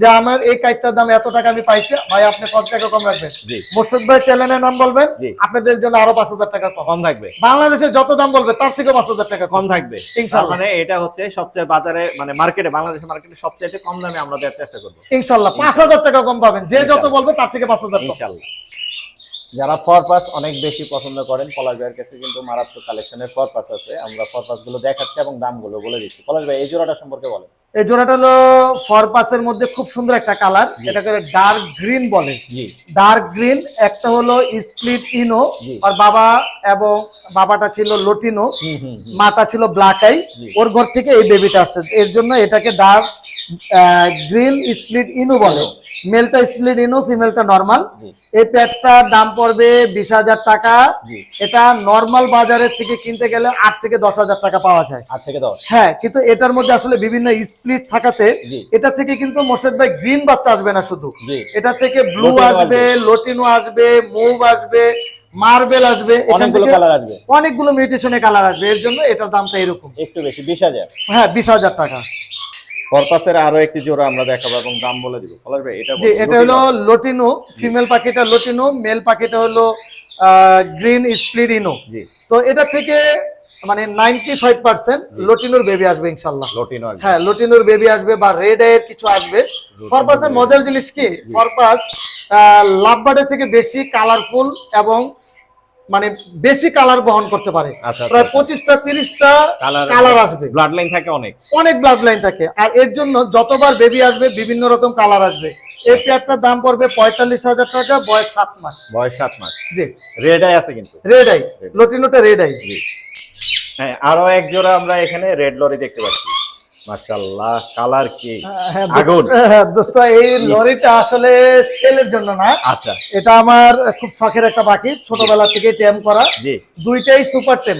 Speaker 1: যে আমার এই কাইটটার দাম এত টাকা আমি পাইছি ভাই আপনি কত টাকা কম রাখবেন। মোর্শেদ ভাই চ্যানেলের নাম বলবেন আপনাদের জন্য আরও পাঁচ হাজার টাকা কম।
Speaker 2: থাকবে।
Speaker 1: বাংলাদেশে যত দাম বলবে তার থেকে পাঁচ হাজার টাকা
Speaker 2: কম।
Speaker 1: কম
Speaker 2: থাকবে। মানে এটা হচ্ছে সবচেয়ে বাজারে মানে মার্কেটে বাংলাদেশের মার্কেটে সবচেয়ে কম দামে আমরা দেওয়ার চেষ্টা করব।
Speaker 1: ইনশাল্লাহ পাঁচ হাজার টাকা কম পাবেন। যে যত। বলবে তার থেকে পাঁচ হাজার
Speaker 2: ইনশাল্লাহ যারা ফরপাস অনেক বেশি পছন্দ করেন পলাশ ভাইয়ের কাছে কিন্তু মারাত্মক কালেকশনের ফরপাস আছে। আমরা ফরপাসগুলো দেখাচ্ছি এবং দামগুলো বলে দিচ্ছি। পলাশ ভাই এই জোড়াটা সম্পর্কে বলেন।
Speaker 1: এই জোড়াটা হলো ফরপাসের মধ্যে খুব সুন্দর একটা কালার। এটাকে ডার্ক গ্রিন বলে। ডার্ক গ্রিন একটা হলো স্প্লিট ইনো আর বাবা এবং বাবাটা ছিল লোটিনো। মাটা ছিল ব্ল্যাক আই ওর ঘর থেকে এই বেবিটা আসছে। এর জন্য এটাকে ডার্ক গ্রিন স্প্লিট ইনু বলে। মেলটা স্প্লিট ইনু ফিমেলটা নর্মাল। এই প্যাডটার দাম পড়বে বিশ হাজার টাকা। এটা নর্মাল বাজারের থেকে কিনতে গেলে আট থেকে দশ হাজার টাকা পাওয়া যায়।
Speaker 2: আট থেকে দশ।
Speaker 1: হ্যাঁ কিন্তু এটার মধ্যে আসলে বিভিন্ন স্প্লিট থাকাতে। এটা থেকে কিন্তু মোর্শেদ ভাই গ্রিন বাচ্চা আসবে না শুধু। এটা থেকে ব্লু আসবে। লটিনো আসবে মুভ আসবে মার্বেল আসবে। এখান
Speaker 2: অনেকগুলো
Speaker 1: থেকে
Speaker 2: কালার আসবে।
Speaker 1: অনেকগুলো মিউটেশনে কালার আসবে। এর জন্য এটার দামটা এরকম।
Speaker 2: একটু বেশি বিশ হাজার।
Speaker 1: হ্যাঁ বিশ হাজার টাকা।
Speaker 2: কর্পাসের আরও একটি জোড়া আমরা দেখাবো এবং দাম বলে দিব। পলাশ ভাই এটা বলুন,
Speaker 1: এটা হলো
Speaker 2: লটিনো?
Speaker 1: ফিমেল পাখিটা লটিনো মেল পাখিটা হলো গ্রিন স্প্লিডিনো
Speaker 2: জি।
Speaker 1: তো এটা থেকে মানে নাইনটি ফাইভ পার্সেন্ট লটিনোর বেবি আসবে ইনশাল্লাহ।
Speaker 2: লটিনো
Speaker 1: হ্যাঁ লটিনোর বেবি আসবে বা রেড এর কিছু আসবে।
Speaker 2: baby।
Speaker 1: মজার জিনিস কি? ফরপাস লাভবার্ডের থেকে বেশি কালারফুল এবং মানে বেশি কালার বহন করতে পারে।
Speaker 2: আচ্ছা,
Speaker 1: প্রায়
Speaker 2: আচ্ছা।
Speaker 1: পঁচিশটা তিরিশটা
Speaker 2: কালার
Speaker 1: কালার আসবে।
Speaker 2: ব্লাড লাইন থাকে অনেক।
Speaker 1: অনেক ব্লাড লাইন থাকে। আর এর জন্য যতবার বেবি আসবে বিভিন্ন রকম কালার আসবে। এই পেয়ারটার দাম পড়বে পঁয়তাল্লিশ হাজার টাকা বয়স সাত মাস।
Speaker 2: বয়স সাত মাস।
Speaker 1: জি।
Speaker 2: রেড আই আছে কিন্তু।
Speaker 1: রেড আই লটিনোটা রেড আই
Speaker 2: জি। হ্যাঁ আরও এক জোড়া আমরা এখানে রেড লরি দেখতে পাচ্ছি। মাশাআল্লাহ কালার কি?
Speaker 1: হ্যাঁ,
Speaker 2: আগুন।
Speaker 1: দোস্ত এই লরিটা আসলে সেলের জন্য না।
Speaker 2: আচ্ছা।
Speaker 1: এটা আমার খুব শখের একটা পাখি ছোটবেলা থেকে টেম করা।
Speaker 2: জি।
Speaker 1: দুইটাই সুপার টেম।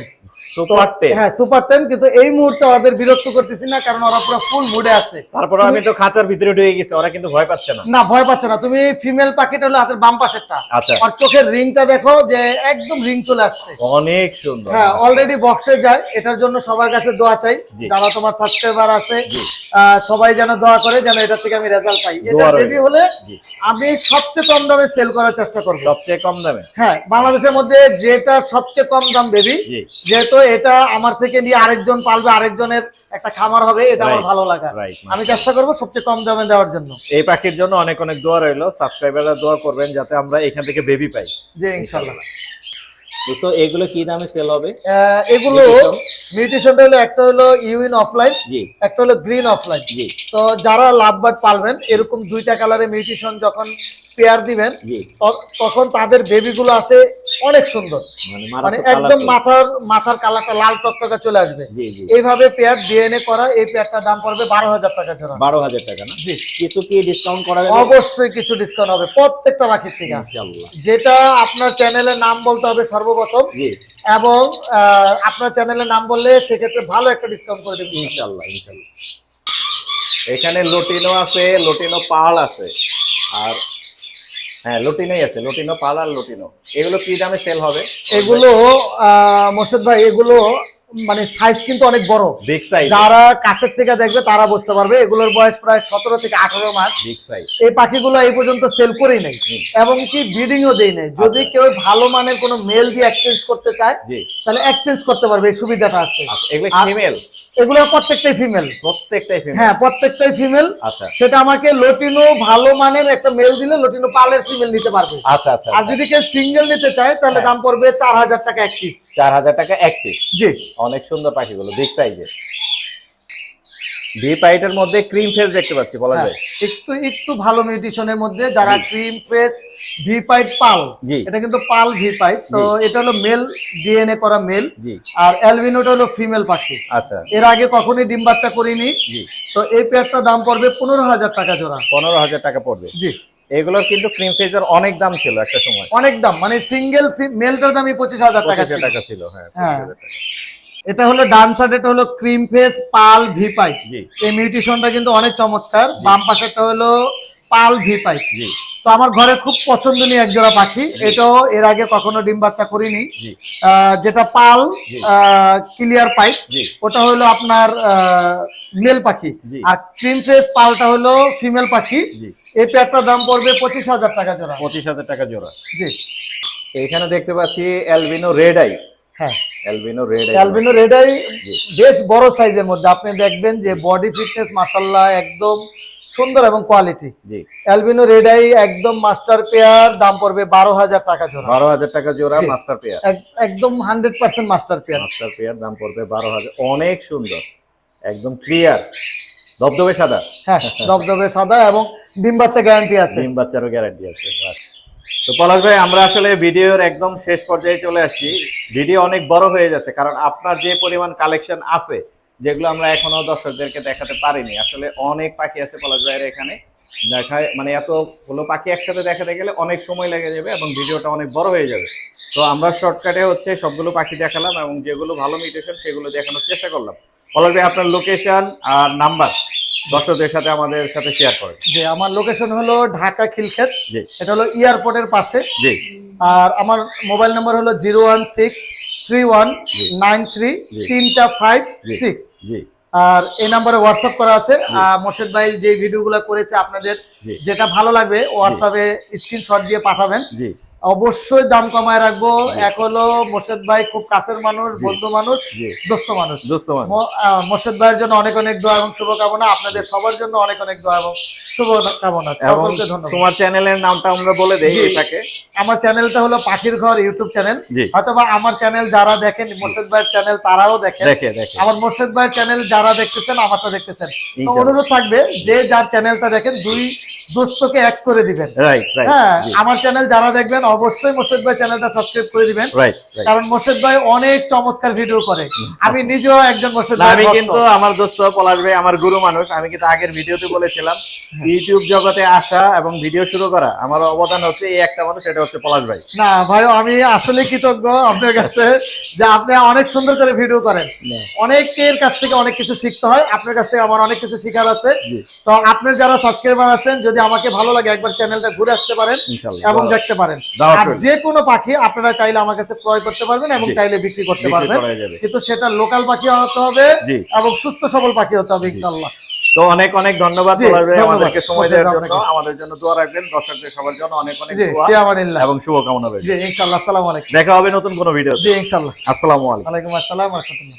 Speaker 2: সুপার টেন
Speaker 1: হ্যাঁ সুপার টেম কিন্তু এই মুহূর্তে ওদের বিরক্ত করতেছি না কারণ ওরা পুরো ফুল মুডে আছে।
Speaker 2: তারপরে আমি তো খাঁচার ভিতরে ঢুকে গেছি ওরা কিন্তু ভয় পাচ্ছে না।
Speaker 1: না ভয় পাচ্ছে না। তুমি ফিমেল পাখিটা হলো হাতের বাম পাশেরটা।
Speaker 2: আচ্ছা।
Speaker 1: আর চোখের রিংটা দেখো যে একদম রিং চলে আসছে।
Speaker 2: অনেক সুন্দর।
Speaker 1: হ্যাঁ অলরেডি বক্সে যায়। এটার জন্য সবার কাছে দোয়া চাই। যারা তোমার সাবস্ক্রাইবার আছে সবাই যেন দোয়া করে যেন এটা থেকে আমি রেজাল্ট পাই। এটা রেডি হলে আমি সবচেয়ে কম দামে সেল করার চেষ্টা করব।
Speaker 2: সবচেয়ে কম দামে।
Speaker 1: হ্যাঁ বাংলাদেশের মধ্যে যেটা সবচেয়ে কম দাম বেবি যেহেতু এটা আমার থেকে নিয়ে আরেকজন পালবে আরেকজনের একটা খামার হবে এটা আমার ভালো লাগা। আমি চেষ্টা করব সবচেয়ে কম দামে দেওয়ার জন্য।
Speaker 2: এই পাখির জন্য অনেক অনেক দোয়া রইল সাবস্ক্রাইবাররা দোয়া করবেন যাতে আমরা এখান থেকে বেবি পাই।
Speaker 1: যে ইনশাল্লাহ।
Speaker 2: তো এগুলো কি দামে সেল হবে?
Speaker 1: আহ, এগুলো
Speaker 2: Mutation?
Speaker 1: মিউটেশনটা হলো একটা হলো ইউইন অফলাইন
Speaker 2: জি।
Speaker 1: একটা হলো গ্রিন অফলাইন
Speaker 2: জি।
Speaker 1: তো যারা লাভবার্ড পালবেন এরকম দুইটা কালারে মিউটেশন যখন পেয়ার দিবেন তখন তাদের বেবিগুলো আছে অনেক সুন্দর।
Speaker 2: মানে
Speaker 1: মানে একদম মাথার মাথার কালারটা লাল টকটকে চলে আসবে। এইভাবে পেয়ার ডিএনএ করা এই পেয়ারটার দাম পড়বে বারো হাজার টাকা জোড়া।
Speaker 2: বারো হাজার টাকা না? কিছু কি ডিসকাউন্ট করা যাবে
Speaker 1: অবশ্যই কিছু ডিসকাউন্ট হবে প্রত্যেকটা পাখির থেকে যেটা আপনার চ্যানেলের নাম বলতে হবে সর্বপ্রথম এবং আপনার চ্যানেলের নাম বললে সেক্ষেত্রে ভালো একটা ডিসকাউন্ট করে দেবেন।
Speaker 2: ইনশাআল্লাহ ইনশাআল্লাহ। এখানে লটিনো আছে লটিনো পাল আছে। আর হ্যাঁ লুটিনই আছে, লুটিনো পাল আর লুটিনো। এগুলো কি দামে সেল হবে?
Speaker 1: এগুলো মোর্শেদ ভাই, এগুলো মানে সাইজ কিন্তু অনেক বড়।
Speaker 2: বিগ সাইজ
Speaker 1: যারা কাছের থেকে দেখবে তারা বুঝতে পারবে এগুলোর বয়স প্রায় সতেরো থেকে আঠারো মাস।
Speaker 2: বিগ সাইজ
Speaker 1: এই পাখিগুলো এই পর্যন্ত সেল করেই নাই। এবং কি ব্রিডিংও দেই নাই। যদি
Speaker 2: আচ্ছা।
Speaker 1: কেউ ভালো মানের কোনো মেল দিয়ে এক্সচেঞ্জ করতে চায় তাহলে এক্সচেঞ্জ করতে পারবে এই সুবিধাটা আছে।
Speaker 2: আচ্ছা এগুলো ফিমেল
Speaker 1: এগুলো প্রত্যেকটাই ফিমেল
Speaker 2: প্রত্যেকটাই ফিমেল
Speaker 1: হ্যাঁ প্রত্যেকটাই ফিমেল
Speaker 2: আচ্ছা।
Speaker 1: সেটা আমাকে লটিনো ভালো মানের একটা মেল দিলে লটিনো পালের ফিমেল নিতে পারবে।
Speaker 2: আচ্ছা আচ্ছা
Speaker 1: আর যদি কেউ সিঙ্গেল নিতে চায় তাহলে
Speaker 2: হ্যাঁ।
Speaker 1: দাম পড়বে চার হাজার টাকা এক পিস
Speaker 2: চার হাজার টাকা এক পিস
Speaker 1: জি।
Speaker 2: অনেক সুন্দর পাখিগুলো বিগ সাইজের ভি পাইটের মধ্যে ক্রিম ফেস দেখতে পাচ্ছি বলা
Speaker 1: হ্যাঁ,
Speaker 2: যায়
Speaker 1: একটু একটু ভালো মিউটিশনের মধ্যে যারা ক্রিম ফেস ভি পাইপ পাল
Speaker 2: জি।
Speaker 1: এটা কিন্তু পাল ভি পাইপ তো এটা হলো মেল ডিএনএ করা মেল
Speaker 2: জি।
Speaker 1: আর অ্যালবিনোটা হলো ফিমেল পাখি।
Speaker 2: আচ্ছা।
Speaker 1: এর আগে কখনোই ডিম বাচ্চা করিনি।
Speaker 2: জি।
Speaker 1: তো এই পেয়ারটার দাম পড়বে পনেরো হাজার টাকা জোড়া।
Speaker 2: পনেরো হাজার টাকা পড়বে।
Speaker 1: জি।
Speaker 2: এগুলোর কিন্তু ক্রিম ফেজার অনেক দাম ছিল একটা সময়।
Speaker 1: অনেক দাম মানে সিঙ্গেল মেলটার দামই পঁচিশ হাজার টাকা ছিল।
Speaker 2: হ্যাঁ
Speaker 1: হ্যাঁ। এটা হলো ডান সাইড এটা হলো ক্রিম ফেস পাল
Speaker 2: ভিপাই
Speaker 1: এই মিউটিশনটা কিন্তু অনেক চমৎকার। বাম পাশেরটা হলো পাল ভি পাইপ তো আমার ঘরে খুব পছন্দনীয় এক জোড়া পাখি এটাও এর আগে কখনো ডিম বাচ্চা করিনি। যেটা পাল। ক্লিয়ার পাইপ ওটা হলো আপনার মেল পাখি। আর ক্রিম ফেস পালটা হলো ফিমেল পাখি। এই পেয়ারটার দাম পড়বে পঁচিশ হাজার টাকা জোড়া।
Speaker 2: পঁচিশ হাজার টাকা জোড়া।
Speaker 1: জি।
Speaker 2: এখানে দেখতে পাচ্ছি অ্যালবিনো রেড আই
Speaker 1: হ্যাঁ।
Speaker 2: Albino red eye
Speaker 1: albino red eye
Speaker 2: জি।
Speaker 1: বেশ বড় সাইজের মধ্যে। আপনি দেখবেন যে বডি ফিটনেস মাসাল্লাহ একদম সুন্দর এবং কোয়ালিটি
Speaker 2: জি।
Speaker 1: অ্যালবিনো রেডাই একদম মাস্টার পেয়ার দাম পড়বে বারো হাজার টাকা জোড়া।
Speaker 2: বারো হাজার টাকা জোড়া মাস্টার পেয়ার
Speaker 1: একদম hundred percent master pair
Speaker 2: master pair দাম পড়বে বারো হাজার। অনেক সুন্দর। একদম ক্লিয়ার দবদবে সাদা।
Speaker 1: হ্যাঁ দবদবে সাদা এবং ডিম বাচ্চা গ্যারান্টি আছে।
Speaker 2: ডিম বাচ্চারও গ্যারান্টি আছে। তো পলাশ ভাই আমরা আসলে ভিডিওর একদম শেষ পর্যায়ে চলে আসছি। ভিডিও অনেক বড় হয়ে যাচ্ছে কারণ আপনার যে পরিমাণ কালেকশন আছে যেগুলো আমরা এখনও দর্শকদেরকে দেখাতে পারিনি। আসলে অনেক পাখি আছে পলাশ ভাইয়ের এখানে। দেখায় মানে এত হলো পাখি একসাথে দেখাতে গেলে অনেক সময় লেগে যাবে এবং ভিডিওটা অনেক বড় হয়ে যাবে। তো আমরা শর্টকাটে হচ্ছে সবগুলো পাখি দেখালাম এবং যেগুলো ভালো মিউটেশন সেগুলো দেখানোর চেষ্টা করলাম। পলাশ ভাই আপনার লোকেশন আর নাম্বার দর্শকদের সাথে আমাদের সাথে শেয়ার করেন।
Speaker 1: যে আমার লোকেশন হলো ঢাকা খিলক্ষেত। এটা হলো এয়ারপোর্টের পাশে।
Speaker 2: জি।
Speaker 1: আর আমার মোবাইল নাম্বার হলো zero one six three one nine three তিনটা ফাইভ সিক্স
Speaker 2: জি
Speaker 1: আর এই নাম্বারে হোয়াটসঅ্যাপ করা আছে। মোর্শেদ ভাই যে ভিডিওগুলো করেছে আপনাদের যেটা ভালো লাগবে হোয়াটসঅ্যাপে স্ক্রিনশট দিয়ে পাঠাবেন।
Speaker 2: জি।
Speaker 1: অবশ্যই দাম কমায় রাখব। এক হলো মোর্শেদ ভাই খুব কাছের মানুষ বন্ধু মানুষ দোস্ত মানুষ।
Speaker 2: দোস্ত মান
Speaker 1: মোর্শেদ ভাইয়ের জন্য অনেক অনেক দোয়া এবং শুভকামনা। আপনাদের সবার জন্য অনেক অনেক দোয়া এবং শুভকামনা।
Speaker 2: তোমার চ্যানেলের নামটা আমরা বলে দেই
Speaker 1: জি।
Speaker 2: এটাকে।
Speaker 1: আমার চ্যানেলটা হলো পাখির ঘর ইউটিউব চ্যানেল। হয়তোবা আমার চ্যানেল যারা দেখেন মোর্শেদ ভাইয়ের চ্যানেল তারাও দেখেন।
Speaker 2: দেখে দেখে।
Speaker 1: আমার মোর্শেদ ভাইয়ের চ্যানেল যারা দেখতেছেন আমারটা দেখতেছেন। তো। অনুরোধ থাকবে যে যার চ্যানেলটা দেখেন দুই দোস্তকে এক করে দিবেন।
Speaker 2: রাইট রাইট
Speaker 1: হ্যাঁ আমার চ্যানেল যারা দেখবেন অবশ্যই মোর্শেদ ভাই চ্যানেলটা সাবস্ক্রাইব করে দিবেন। কারণ মোর্শেদ ভাই অনেক চমৎকার ভিডিও করে। আমি নিজেও একজন মোর্শেদ ভাই
Speaker 2: আমি কিন্তু আমার দোস্ত পলাশ ভাই আমার গুরু মানুষ। আমি কিন্তু আগের ভিডিওতে বলেছিলাম ইউটিউব জগতে আসা এবং ভিডিও শুরু করা আমার অবদান হচ্ছে এই একটা মানুষ সেটা হচ্ছে পলাশ ভাই।
Speaker 1: না ভাই আমি আসলে কৃতজ্ঞ আপনার কাছে যে আপনি অনেক সুন্দর করে ভিডিও করেন। অনেকের কাছ থেকে অনেক কিছু শিখতে হয় আপনার কাছ থেকে আমার অনেক কিছু শেখার আছে। তো আপনার যারা সাবস্ক্রাইবার আছেন যদি আমাকে ভালো লাগে একবার চ্যানেলটা ঘুরে আসতে পারেন এবং দেখতে পারেন। যে কোনো পাখি আপনারা চাইলে আমার কাছে ক্রয় করতে পারবেন এবং চাইলে বিক্রি করতে পারবেন। কিন্তু সেটা লোকাল পাখি হতে হবে এবং সুস্থ সবল পাখি হতে হবে ইনশাল্লাহ
Speaker 2: তো অনেক অনেক ধন্যবাদ। আমাদেরকে সময় দেওয়ার জন্য আমাদের জন্য দোয়া রাখবেন। দর্শকদের সবার জন্য অনেক অনেক দোয়া এবং শুভকামনা রইল।
Speaker 1: জি ইনশাল্লাহ আসসালামু আলাইকুম।
Speaker 2: দেখা হবে নতুন কোনো ভিডিও
Speaker 1: জি ইনশাল্লাহ
Speaker 2: আসসালামু আলাইকুম।
Speaker 1: ওয়ালাইকুম আসসালাম রহমতুল্লাহ।